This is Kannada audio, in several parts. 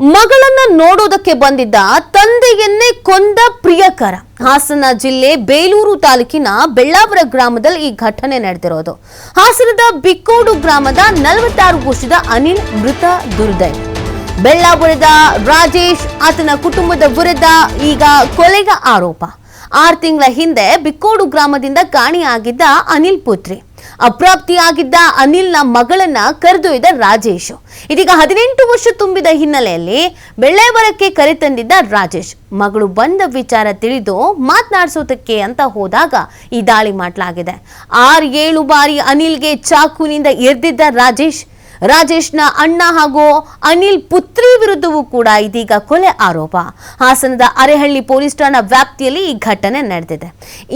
ಮಗಳನ್ನ ನೋಡೋದಕ್ಕೆ ಬಂದಿದ್ದ ತಂದೆಯನ್ನೇ ಕೊಂದ ಪ್ರಿಯಕರ. ಹಾಸನ ಜಿಲ್ಲೆ ಬೇಲೂರು ತಾಲೂಕಿನ ಬೆಳ್ಳಾವರ ಗ್ರಾಮದಲ್ಲಿ ಈ ಘಟನೆ ನಡೆದಿರೋದು. ಹಾಸನದ ಬಿಕ್ಕೋಡು ಗ್ರಾಮದ ನಲವತ್ತಾರು ವರ್ಷದ ಅನಿಲ್ ಮೃತ ದುರ್ದೈ. ಬೆಳ್ಳಾಪುರದ ರಾಜೇಶ್ ಆತನ ಕುಟುಂಬದ ವಿರುದ್ಧ ಈಗ ಕೊಲೆಗ ಆರೋಪ. ಆರು ತಿಂಗಳ ಹಿಂದೆ ಬಿಕ್ಕೋಡು ಗ್ರಾಮದಿಂದ ಕಾಣೆಯಾಗಿದ್ದ ಅನಿಲ್ ಪುತ್ರಿ. ಅಪ್ರಾಪ್ತಿಯಾಗಿದ್ದ ಅನಿಲ್ನ ಮಗಳನ್ನ ಕರೆದೊಯ್ದ ರಾಜೇಶ್. ಇದೀಗ ಹದಿನೆಂಟು ವರ್ಷ ತುಂಬಿದ ಹಿನ್ನೆಲೆಯಲ್ಲಿ ಬೆಳ್ಳೆಬರಕ್ಕೆ ಕರೆತಂದಿದ್ದ ರಾಜೇಶ್. ಮಗಳು ಬಂದ ವಿಚಾರ ತಿಳಿದು ಮಾತನಾಡಿಸೋದಕ್ಕೆ ಅಂತ ಹೋದಾಗ ಈ ದಾಳಿ ಮಾಡಲಾಗಿದೆ. ಆರು ಏಳು ಬಾರಿ ಅನಿಲ್ಗೆ ಚಾಕುನಿಂದ ಎರ್ದಿದ್ದ ರಾಜೇಶ್ ರಾಜೇಶ್ನ ಅಣ್ಣ ಹಾಗೂ ಅನಿಲ್ ಪುತ್ರಿ ವಿರುದ್ಧವೂ ಕೂಡ ಇದೀಗ ಕೊಲೆ ಆರೋಪ. ಹಾಸನದ ಅರೆಹಳ್ಳಿ ಪೊಲೀಸ್ ಠಾಣಾ ವ್ಯಾಪ್ತಿಯಲ್ಲಿ ಈ ಘಟನೆ ನಡೆದಿದೆ.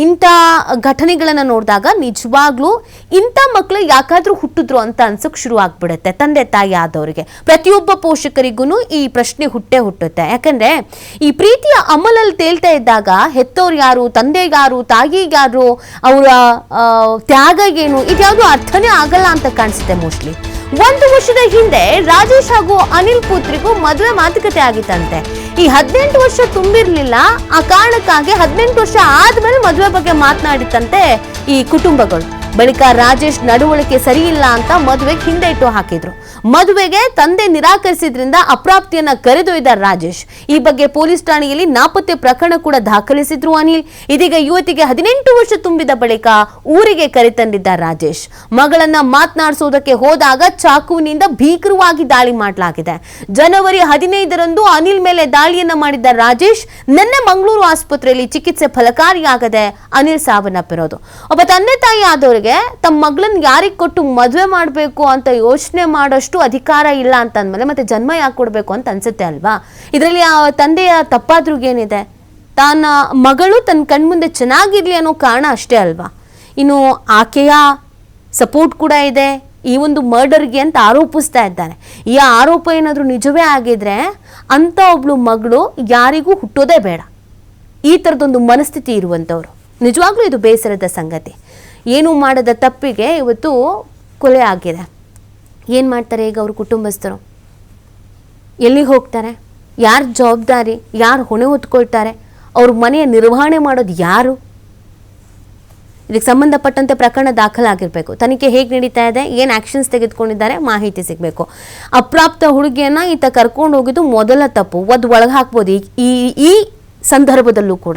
ಇಂಥ ಘಟನೆಗಳನ್ನು ನೋಡಿದಾಗ ನಿಜವಾಗ್ಲೂ ಇಂಥ ಮಕ್ಕಳು ಯಾಕಾದ್ರೂ ಹುಟ್ಟಿದ್ರು ಅಂತ ಅನ್ಸಕ್ ಶುರು ಆಗ್ಬಿಡುತ್ತೆ. ತಂದೆ ತಾಯಿ ಆದವರಿಗೆ. ಪ್ರತಿಯೊಬ್ಬ ಪೋಷಕರಿಗೂ ಈ ಪ್ರಶ್ನೆ ಹುಟ್ಟೆ ಹುಟ್ಟುತ್ತೆ. ಯಾಕಂದ್ರೆ ಈ ಪ್ರೀತಿಯ ಅಮಲಲ್ಲಿ ತೇಲ್ತಾ ಇದ್ದಾಗ ಹೆತ್ತವ್ರು ಯಾರು ತಂದೆ ಯಾರು ತಾಯಿ ಯಾರು, ಅವರ ತ್ಯಾಗ ಏನು ಇದ್ಯಾವುದು ಅರ್ಥನೇ ಆಗಲ್ಲ ಅಂತ ಕಾಣಿಸುತ್ತೆ ಮೋಸ್ಟ್ಲಿ. ಒಂದು ವರ್ಷದ ಹಿಂದೆ ರಾಜೇಶ್ ಹಾಗೂ ಅನಿಲ್ ಪುತ್ರಿಗೂ ಮದುವೆ ಮಾತುಕತೆ ಆಗಿತ್ತಂತೆ. ಈ ಹದಿನೆಂಟು ವರ್ಷ ತುಂಬಿರ್ಲಿಲ್ಲ, ಆ ಕಾರಣಕ್ಕಾಗಿ ಹದಿನೆಂಟು ವರ್ಷ ಆದ್ಮೇಲೆ ಮದುವೆ ಬಗ್ಗೆ ಮಾತನಾಡಿತ್ತಂತೆ ಈ ಕುಟುಂಬಗಳು. ಬಳಿಕ ರಾಜೇಶ್ ನಡವಳಿಕೆ ಸರಿಯಿಲ್ಲ ಅಂತ ಮದುವೆಗೆ ಹಿಂದೆ ಇಟ್ಟು ಹಾಕಿದ್ರು. ಮದುವೆಗೆ ತಂದೆ ನಿರಾಕರಿಸಿದ್ರಿಂದ ಅಪ್ರಾಪ್ತಿಯನ್ನ ಕರೆದೊಯ್ದ ರಾಜೇಶ್. ಈ ಬಗ್ಗೆ ಪೊಲೀಸ್ ಠಾಣೆಯಲ್ಲಿ ನಾಪತ್ತೆ ಪ್ರಕರಣ ಕೂಡ ದಾಖಲಿಸಿದ್ರು ಅನಿಲ್. ಇದೀಗ ಯುವತಿಗೆ ಹದಿನೆಂಟು ವರ್ಷ ತುಂಬಿದ ಬಳಿಕ ಊರಿಗೆ ಕರೆತಂದಿದ್ದ ರಾಜೇಶ್. ಮಗಳನ್ನ ಮಾತನಾಡಿಸುವುದಕ್ಕೆ ಹೋದಾಗ ಚಾಕುವಿನಿಂದ ಭೀಕರವಾಗಿ ದಾಳಿ ಮಾಡಲಾಗಿದೆ. ಜನವರಿ ಹದಿನೈದರಂದು ಅನಿಲ್ ಮೇಲೆ ದಾಳಿಯನ್ನ ಮಾಡಿದ್ದ ರಾಜೇಶ್ ನಿನ್ನೆ ಮಂಗಳೂರು ಆಸ್ಪತ್ರೆಯಲ್ಲಿ ಚಿಕಿತ್ಸೆ ಫಲಕಾರಿಯಾಗದೆ ಅನಿಲ್ ಸಾವನ್ನಪ್ಪಿರೋದು. ಒಬ್ಬ ತಂದೆ ತಾಯಿ ಆದವರಿಗೆ ತಮ್ಮ ಮಗಳನ್ನ ಯಾರಿಗೆ ಕೊಟ್ಟು ಮದುವೆ ಮಾಡಬೇಕು ಅಂತ ಯೋಚನೆ ಮಾಡೋಷ್ಟು ಅಧಿಕಾರ ಇಲ್ಲ ಅಂತ ಅಂದ್ಮೇಲೆ ಮತ್ತೆ ಜನ್ಮ ಯಾಕೆ ಕೊಡಬೇಕು ಅಂತ ಅನ್ಸುತ್ತೆ ಅಲ್ವಾ? ಇದರಲ್ಲಿ ಆ ತಂದೆಯ ತಪ್ಪಾದ್ರೂ ಏನಿದೆ? ತನ್ನ ಮಗಳು ತನ್ನ ಕಣ್ಮುಂದೆ ಚೆನ್ನಾಗಿರ್ಲಿ ಅನ್ನೋ ಕಾರಣ ಅಷ್ಟೇ ಅಲ್ವಾ? ಇನ್ನು ಆಕೆಯ ಸಪೋರ್ಟ್ ಕೂಡ ಇದೆ. ಈ ಒಂದು ಮರ್ಡರ್ಗೆ ಅಂತ ಆರೋಪಿಸ್ತಾ ಇದ್ದಾರೆ ಈ ಆರೋಪ ಏನಾದರೂ ನಿಜವೇ ಆಗಿದ್ರೆ ಅಂಥ ಒಬ್ಳು ಮಗಳು ಯಾರಿಗೂ ಹುಟ್ಟೋದೇ ಬೇಡ. ಈ ಥರದೊಂದು ಮನಸ್ಥಿತಿ ಇರುವಂಥವ್ರು. ನಿಜವಾಗ್ಲೂ ಇದು ಬೇಸರದ ಸಂಗತಿ. ಏನು ಮಾಡದ ತಪ್ಪಿಗೆ ಇವತ್ತು ಕೊಲೆ ಆಗಿದೆ. ಏನು ಮಾಡ್ತಾರೆ ಈಗ ಅವ್ರ ಕುಟುಂಬಸ್ಥರು? ಎಲ್ಲಿಗೆ ಹೋಗ್ತಾರೆ? ಯಾರು ಜವಾಬ್ದಾರಿ, ಯಾರು ಹೊಣೆ ಹೊತ್ಕೊಳ್ತಾರೆ? ಅವ್ರ ಮನೆಯ ನಿರ್ವಹಣೆ ಮಾಡೋದು ಯಾರು? ಇದಕ್ಕೆ ಸಂಬಂಧಪಟ್ಟಂತೆ ಪ್ರಕರಣ ದಾಖಲಾಗಿರಬೇಕು. ತನಿಖೆ ಹೇಗೆ ನಡೀತಾ ಇದೆ, ಏನು ಆ್ಯಕ್ಷನ್ಸ್ ತೆಗೆದುಕೊಂಡಿದ್ದಾರೆ ಮಾಹಿತಿ ಸಿಗಬೇಕು. ಅಪ್ರಾಪ್ತ ಹುಡುಗಿಯನ್ನು ಈತ ಕರ್ಕೊಂಡು ಹೋಗಿದ್ದು ಮೊದಲ ತಪ್ಪು. ಅದು ಒಳಗೆ ಹಾಕ್ಬೋದು. ಈ- ಈ ಈ ಸಂದರ್ಭದಲ್ಲೂ ಕೂಡ.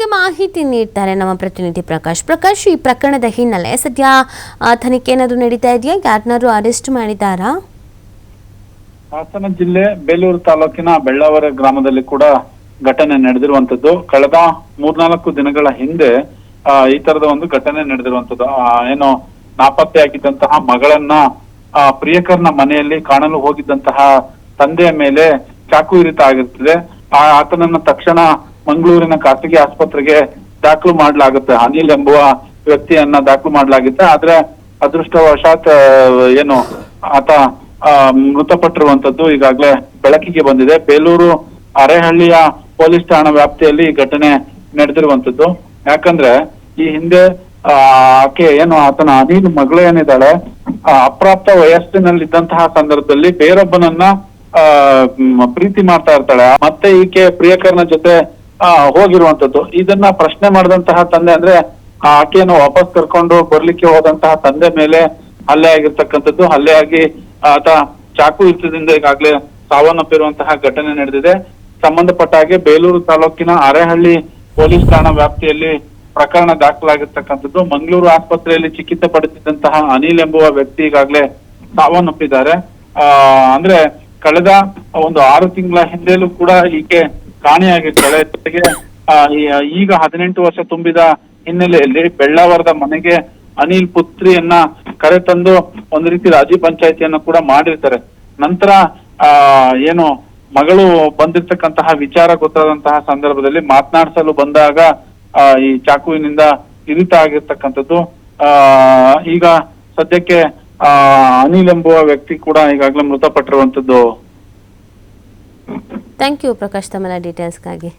ಬಗ್ಗೆ ಮಾಹಿತಿ ನೀಡ್ತಾರೆ ನಮ್ಮ ಪ್ರತಿನಿಧಿ ಪ್ರಕಾಶ್. ಪ್ರಕಾಶ್ ಈ ಪ್ರಕರಣದ ಹಿನ್ನೆಲೆ ಸದ್ಯ ತನಿಖೆ ಏನಾದ್ರು ನಡೀತಾ ಇದೆಯಾ? ಯಾರನ್ನಾರು ಅರೆಸ್ಟ್ ಮಾಡಿದ್ದಾರಾ? ಹಾಸನ ಜಿಲ್ಲೆ ಬೇಲೂರು ತಾಲೂಕಿನ ಬೆಳ್ಳಾವರ ಗ್ರಾಮದಲ್ಲಿ ಕೂಡ ಘಟನೆ ನಡೆದಿರುವಂತದ್ದು ಕಳೆದ ಮೂರ್ನಾಲ್ಕು ದಿನಗಳ ಹಿಂದೆ ಈ ತರದ ಒಂದು ಘಟನೆ ನಡೆದಿರುವಂತದ್ದು ಏನು ನಾಪತ್ತೆಯಾಗಿದ್ದಂತಹ ಮಗಳನ್ನ ಆ, ಪ್ರಿಯಕರ್ನ ಮನೆಯಲ್ಲಿ ಕಾಣಲು ಹೋಗಿದ್ದಂತಹ ತಂದೆಯ ಮೇಲೆ ಚಾಕು ಇರಿತ ಆಗಿರ್ತದೆ ಆ ಆತನನ್ನ ತಕ್ಷಣ ಮಂಗಳೂರಿನ ಖಾಸಗಿ ಆಸ್ಪತ್ರೆಗೆ ದಾಖಲು ಮಾಡಲಾಗುತ್ತೆ. ಅನಿಲ್ ಎಂಬುವ ವ್ಯಕ್ತಿಯನ್ನ ದಾಖಲು ಮಾಡಲಾಗುತ್ತೆ. ಆದ್ರೆ ಅದೃಷ್ಟವಶಾತ್ ಏನು, ಆತ ಮೃತಪಟ್ಟಿರುವಂತದ್ದು ಈಗಾಗಲೇ ಬೆಳಕಿಗೆ ಬಂದಿದೆ. ಬೇಲೂರು ಅರೆಹಳ್ಳಿಯ ಪೊಲೀಸ್ ಠಾಣಾ ವ್ಯಾಪ್ತಿಯಲ್ಲಿ ಈ ಘಟನೆ ನಡೆದಿರುವಂತದ್ದು ಯಾಕಂದ್ರೆ ಈ ಹಿಂದೆ ಆಕೆ, ಏನು, ಆತನ ಅನಿಲ್ ಮಗಳು ಏನಿದ್ದಾಳೆ ಅಪ್ರಾಪ್ತ ವಯಸ್ಸಿನಲ್ಲಿದ್ದಂತಹ ಸಂದರ್ಭದಲ್ಲಿ ಬೇರೊಬ್ಬನನ್ನ, ಆ ಪ್ರೀತಿ ಮಾಡ್ತಾ ಇರ್ತಾಳೆ. ಮತ್ತೆ ಈಕೆ ಪ್ರಿಯಕರನ ಜೊತೆ ಹೋಗಿರುವಂತದ್ದು. ಇದನ್ನ ಪ್ರಶ್ನೆ ಮಾಡಿದಂತಹ ತಂದೆ ಅಂದ್ರೆ, ಆ ಆಕೆಯನ್ನು ವಾಪಸ್ ಕರ್ಕೊಂಡು ಬರ್ಲಿಕ್ಕೆ ಹೋದಂತಹ ತಂದೆ ಮೇಲೆ ಹಲ್ಲೆ ಆಗಿರ್ತಕ್ಕಂಥದ್ದು. ಹಲ್ಲೆ ಆಗಿ ಆತ ಚಾಕು ಇರ್ತದಿಂದ ಈಗಾಗಲೇ ಸಾವನ್ನಪ್ಪಿರುವಂತಹ ಘಟನೆ ನಡೆದಿದೆ. ಸಂಬಂಧಪಟ್ಟ ಹಾಗೆ ಬೇಲೂರು ತಾಲೂಕಿನ ಅರೆಹಳ್ಳಿ ಪೊಲೀಸ್ ಠಾಣಾ ವ್ಯಾಪ್ತಿಯಲ್ಲಿ ಪ್ರಕರಣ ದಾಖಲಾಗಿರ್ತಕ್ಕಂಥದ್ದು. ಮಂಗಳೂರು ಆಸ್ಪತ್ರೆಯಲ್ಲಿ ಚಿಕಿತ್ಸೆ ಪಡೆದಿದ್ದಂತಹ ಅನಿಲ್ ಎಂಬುವ ವ್ಯಕ್ತಿ ಈಗಾಗಲೇ ಸಾವನ್ನಪ್ಪಿದ್ದಾರೆ. ಆ, ಅಂದ್ರೆ, ಕಳೆದ ಒಂದು ಆರು ತಿಂಗಳ ಹಿಂದೆಲೂ ಕೂಡ ಈಕೆ ಕಾಣೆಯಾಗಿದ್ದಾಳೆ ಜೊತೆಗೆ ಈಗ ಹದಿನೆಂಟು ವರ್ಷ ತುಂಬಿದ ಹಿನ್ನೆಲೆಯಲ್ಲಿ ಬೆಳ್ಳಾವರದ ಮನೆಗೆ ಅನಿಲ್ ಪುತ್ರಿಯನ್ನ ಕರೆತಂದು ಒಂದು ರೀತಿ ರಾಜಿ ಪಂಚಾಯತಿಯನ್ನ ಕೂಡ ಮಾಡಿರ್ತಾರೆ. ನಂತರ, ಆ, ಏನು ಮಗಳು ಬಂದಿರ್ತಕ್ಕಂತಹ ವಿಚಾರ ಗೊತ್ತಾದಂತಹ ಸಂದರ್ಭದಲ್ಲಿ ಮಾತನಾಡಿಸಲು ಬಂದಾಗ ಈ ಚಾಕುವಿನಿಂದ ಇರಿತ ಆಗಿರ್ತಕ್ಕಂಥದ್ದು. ಈಗ ಸದ್ಯಕ್ಕೆ ಅನಿಲ್ ಎಂಬುವ ವ್ಯಕ್ತಿ ಕೂಡ ಈಗಾಗಲೇ ಮೃತಪಟ್ಟಿರುವಂತದ್ದು ಥ್ಯಾಂಕ್ ಯು ಪ್ರಕಾಶ್ ತಮ್ಮನ ಡೀಟೇಲ್ಸ್ಗಾಗಿ